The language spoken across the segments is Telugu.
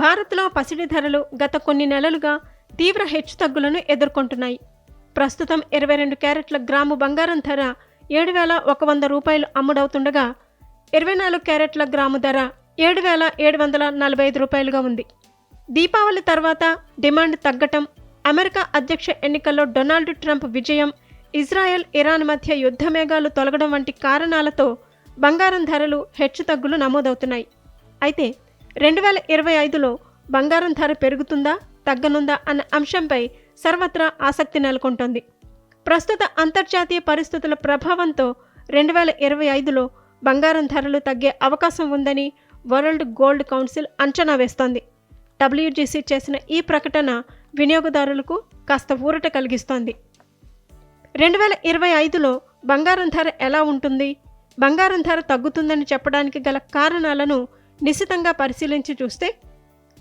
భారత్లో పసిడి ధరలు గత కొన్ని నెలలుగా తీవ్ర హెచ్చుతగ్గులను ఎదుర్కొంటున్నాయి. ప్రస్తుతం ఇరవై రెండు క్యారెట్ల గ్రాము బంగారం ధర ఏడు వేల ఒక వంద రూపాయలు అమ్ముడవుతుండగా ఇరవై నాలుగు క్యారెట్ల గ్రాము ధర ఏడు వేల ఏడు వందల నలభై ఐదు రూపాయలుగా ఉంది. దీపావళి తర్వాత డిమాండ్ తగ్గటం అమెరికా అధ్యక్ష ఎన్నికల్లో డొనాల్డ్ ట్రంప్ విజయం ఇజ్రాయెల్ ఇరాన్ మధ్య యుద్ధమేఘాలు తొలగడం వంటి కారణాలతో బంగారం ధరలు హెచ్చుతగ్గులు నమోదవుతున్నాయి. అయితే రెండు వేల ఇరవై ఐదులో బంగారం ధర పెరుగుతుందా తగ్గనుందా అన్న అంశంపై సర్వత్రా ఆసక్తి నెలకొంటోంది. ప్రస్తుత అంతర్జాతీయ పరిస్థితుల ప్రభావంతో రెండు వేల ఇరవై ఐదులో బంగారం ధరలు తగ్గే అవకాశం ఉందని వరల్డ్ గోల్డ్ కౌన్సిల్ అంచనా వేస్తోంది. డబ్ల్యూజీసీ చేసిన ఈ ప్రకటన వినియోగదారులకు కాస్త ఊరట కలిగిస్తోంది. రెండు వేల ఇరవై ఐదులో బంగారం ధర ఎలా ఉంటుంది? బంగారం ధర తగ్గుతుందని చెప్పడానికి గల కారణాలను నిశితంగా పరిశీలించి చూస్తే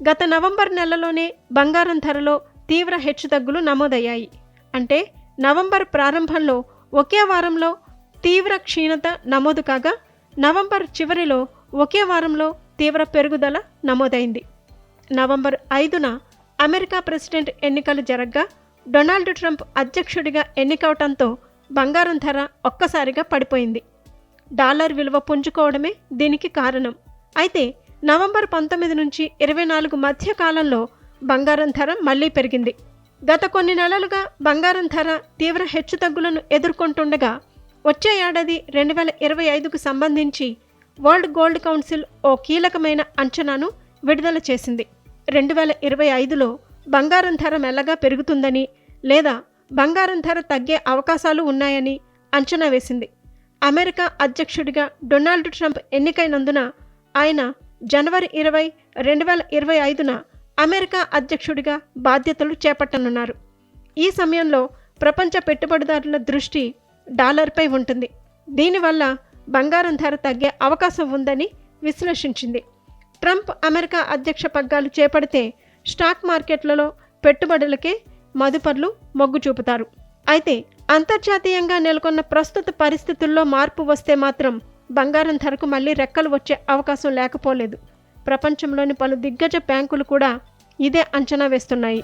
గత నవంబర్ నెలలోనే బంగారం ధరలో తీవ్ర హెచ్చుతగ్గులు నమోదయ్యాయి. అంటే నవంబర్ ప్రారంభంలో ఒకే వారంలో తీవ్ర క్షీణత నమోదు కాగా నవంబర్ చివరిలో ఒకే వారంలో తీవ్ర పెరుగుదల నమోదైంది. నవంబర్ ఐదున అమెరికా ప్రెసిడెంట్ ఎన్నికలు జరగ్గా డొనాల్డ్ ట్రంప్ అధ్యక్షుడిగా ఎన్నికవటంతో బంగారం ధర ఒక్కసారిగా పడిపోయింది. డాలర్ విలువ పుంజుకోవడమే దీనికి కారణం. అయితే నవంబర్ పంతొమ్మిది నుంచి ఇరవై నాలుగు మధ్య కాలంలో బంగారం ధర మళ్ళీ పెరిగింది. గత కొన్ని నెలలుగా బంగారం ధర తీవ్ర హెచ్చుతగ్గులను ఎదుర్కొంటుండగా వచ్చే ఏడాది రెండు వేల ఇరవై ఐదుకు సంబంధించి వరల్డ్ గోల్డ్ కౌన్సిల్ ఓ కీలకమైన అంచనాను విడుదల చేసింది. రెండు వేల ఇరవై ఐదులో బంగారం ధర మెల్లగా పెరుగుతుందని లేదా బంగారం ధర తగ్గే అవకాశాలు ఉన్నాయని అంచనా వేసింది. అమెరికా అధ్యక్షుడిగా డొనాల్డ్ ట్రంప్ ఎన్నికైనందున ఆయన జనవరి ఇరవై రెండు వేల ఇరవై ఐదున అమెరికా అధ్యక్షుడిగా బాధ్యతలు చేపట్టనున్నారు. ఈ సమయంలో ప్రపంచ పెట్టుబడిదారుల దృష్టి డాలర్పై ఉంటుంది. దీనివల్ల బంగారం ధర తగ్గే అవకాశం ఉందని విశ్లేషించింది. ట్రంప్ అమెరికా అధ్యక్ష పగ్గాలు చేపడితే స్టాక్ మార్కెట్లలో పెట్టుబడులకే మదుపర్లు మొగ్గు చూపుతారు. అయితే అంతర్జాతీయంగా నెలకొన్న ప్రస్తుత పరిస్థితుల్లో మార్పు వస్తే మాత్రం బంగారం ధరకు మళ్ళీ రెక్కలు వచ్చే అవకాశం లేకపోలేదు. ప్రపంచంలోని పలు దిగ్గజ బ్యాంకులు కూడా ఇదే అంచనా వేస్తున్నాయి.